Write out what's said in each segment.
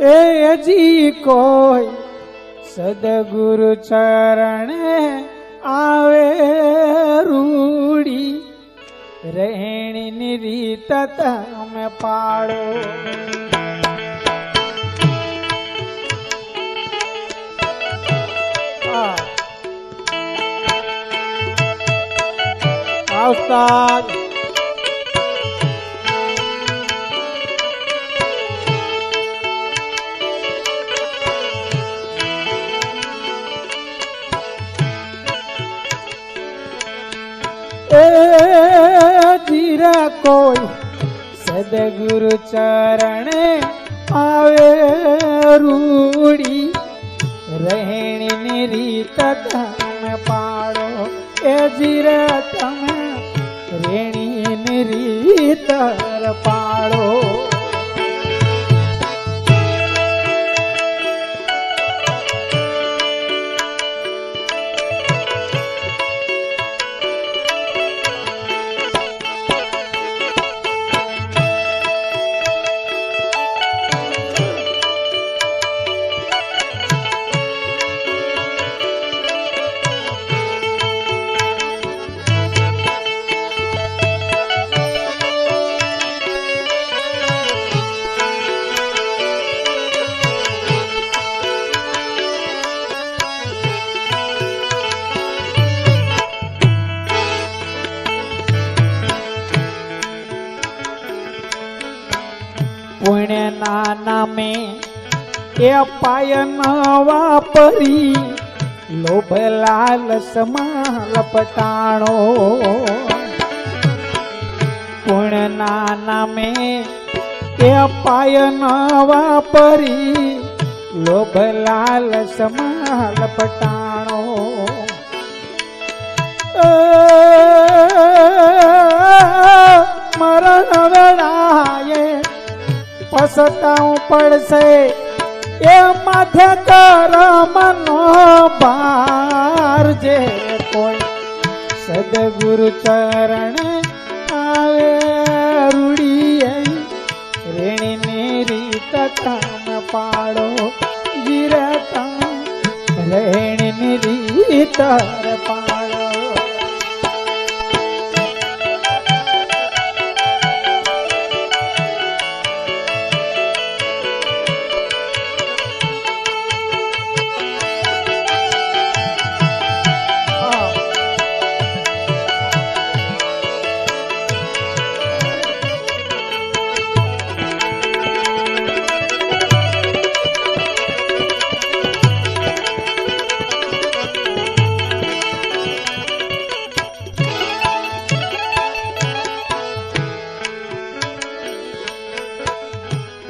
એ હજી કોઈ સદગુરુ ચરણે આવે રૂડી રહેણીની રીત તમે પાડો હા. જીરા કોઈ સદગુરુ ચરણે આવે રૂડી. રહેણીની રીત તમે પાડો એ જીરા તમે રેણીની રીત પાડો. પુણ્યના નામે એ પાયન ન વાપરી લોભ લાલસમાં લપટાણો પુણ્યના નામે એ પાયન ન વાપરી લોભ લાલસમાં લપટાણો પસતાવું પડશે. એ માથે કરમનો ભાર જે કોઈ સદગુરુ ચરણ આવે રૂડી રેણીની રીત કામ પાડો ગીરતા. તમે રેણીની રીત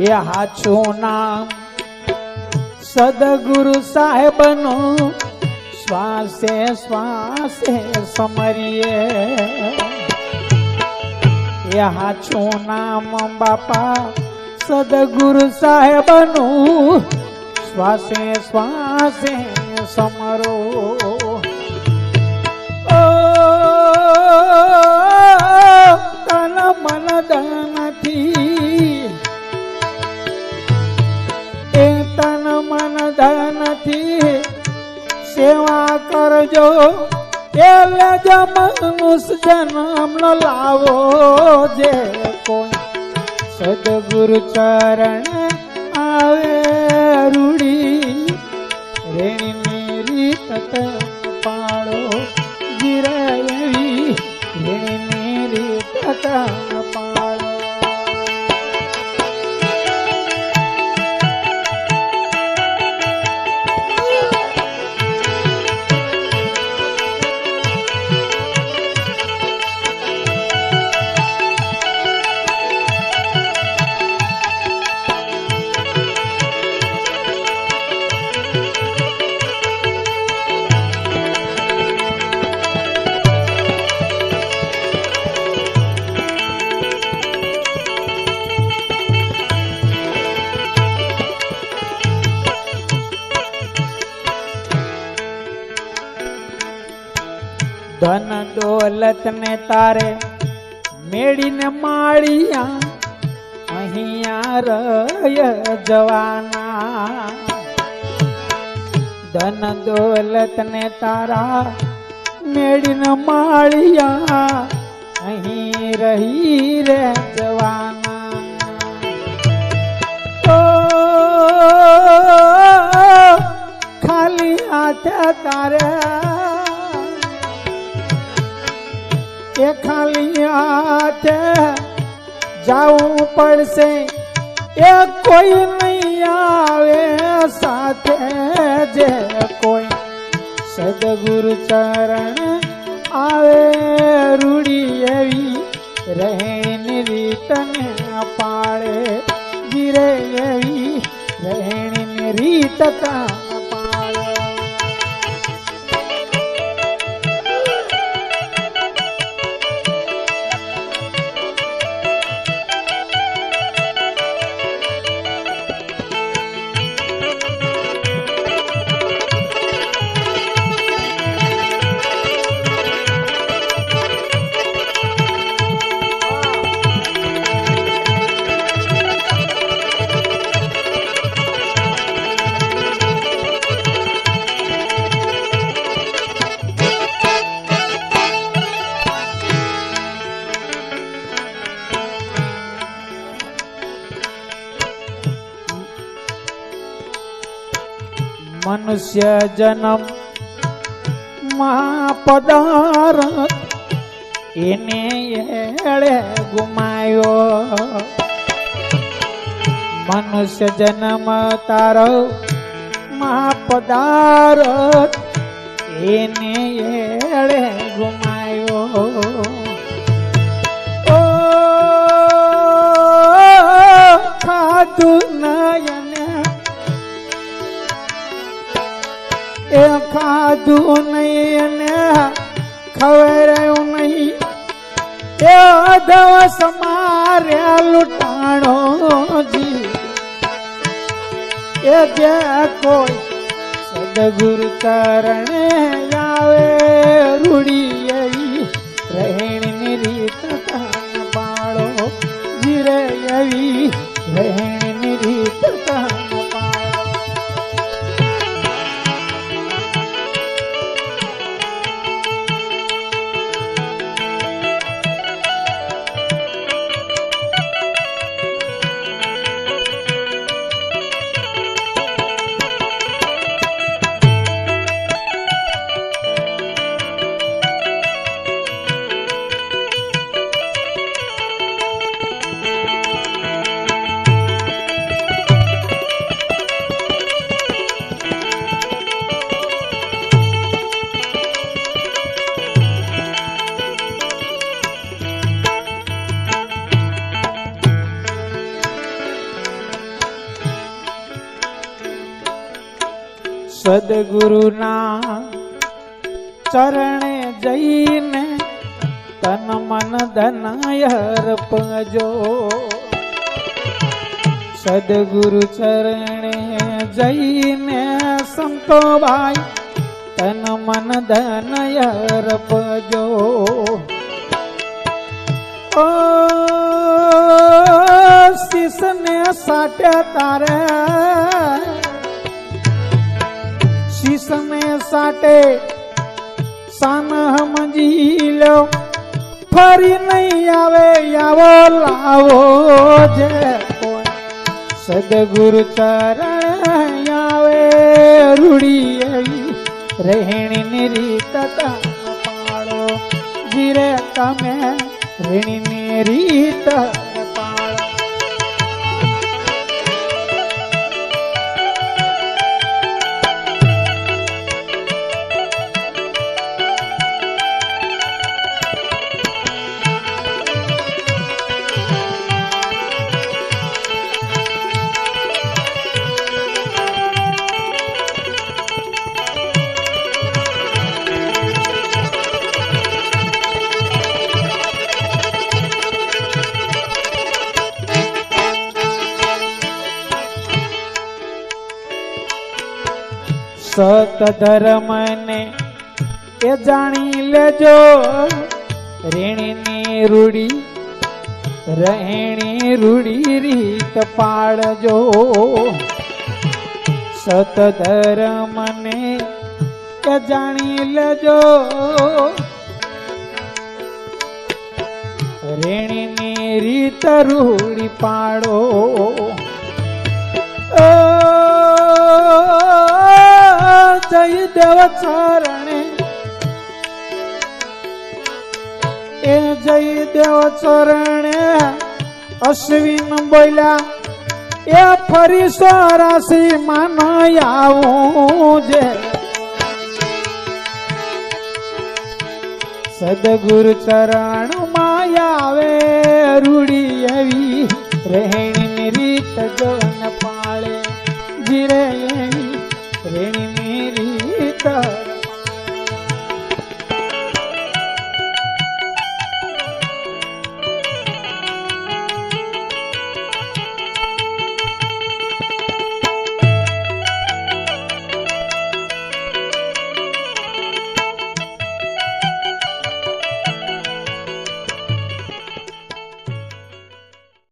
એ હાચું નામ સદગુરુ સાહેબનું શ્વાસે શ્વાસે સમરીએ એ હાચું નામ બાપા સદગુરુ સાહેબનું શ્વાસે શ્વાસે સમરો ઓ સેવા કરજો. એટલે જ મનુષ્ય જન્મ નો લાવો જે કોઈ સદગુરુ ચરણ આવે રૂડી. રેણી મેરી તત પાળો જીરે રેણી મેરી રીત દોલત ને તારે મેળીને માળિયા અહીંયા રય જવાના. ધન દોલત ને તારા મેળીને માળિયા અહીં રહી રે જવાના. ખાલી હાથે તારે એ ખાલી હાથે જાવું પડશે. એ કોઈ નહીં આવે સાથે જે કોઈ. સદગુરુ ચરણ આવે રૂડી એવી રહેણી રીતને પાળે. ગીરે એવી રહેણી રીત પાળે મનુષ્ય જન્મમાં પદાર એને એળે ગુમાયો મનુષ્ય જન્મ તારો માં પદાર એને એળે ગુમાયો ખાધું એ ખાધું નહીં ને ખવડાયું નહીં. એ દિવસ મારે લૂંટાણો જી. એ જે કોઈ સદગુરુ ચરણે આવે. સદગુરુના ચરણે જઈને તન મન ધનાય અર્પજો સદગુરુ ચરણે જઈને સંતો ભાઈ તન મન ધનય અર્પજો ઓ શીશને સાટે તારે શીશને સાટે સાન સમજી લો ફરી નહીં આવે આવો લાવો જે કોઈ સદગુરુ ચરણ આવે રૂડી એવી રહેણીની રીત તન પાડો જીરે તમે રહેણીની રીત પાડો સત ધર્મને એ જાણી લેજો. રેણીની રૂડી રહેણી રૂડી રીત પાડજો. સતધર્મને એ જાણી લેજો. રેણીની રીત રૂડી પાડો. ઓ, દેવ ચરણે. એ જય દેવ ચરણે. અશ્વિન બોલ્યા, એ ફરી સોરાસી માન આવું જે સદગુરુ ચરણમાં આવે, રૂડી એવી રહેણી રીત જોન પાળે. જીરે ता